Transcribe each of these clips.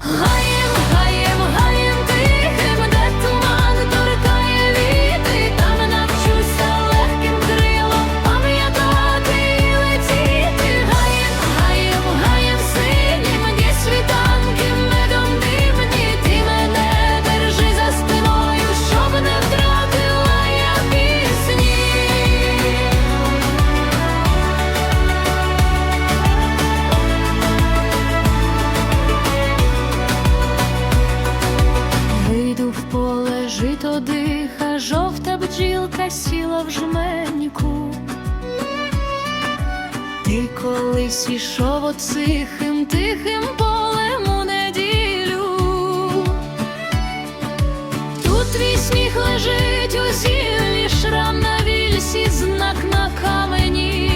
Oh. Сито диха, жовта бджілка сіла в жменьку, ти колись ішов оцихим тихим полем у неділю, тут твій сміх лежить у зіллі, шрам на вільсі, знак на камені.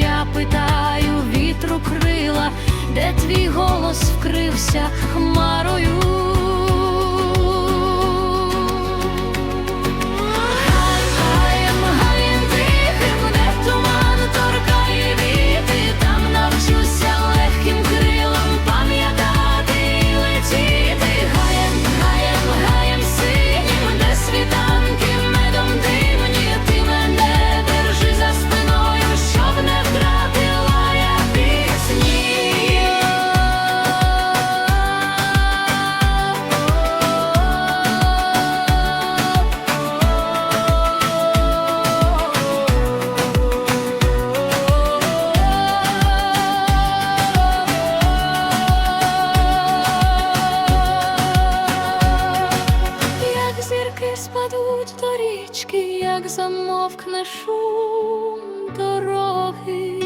Я питаю вітру крила, де твій голос вкрився хмарою. річки, як замовкне шум дороги,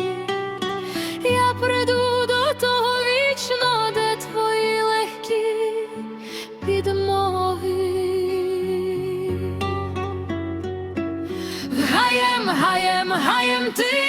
я прийду до того вічно, де твої легкі підмоги. Гаєм, гаєм, гаєм ти.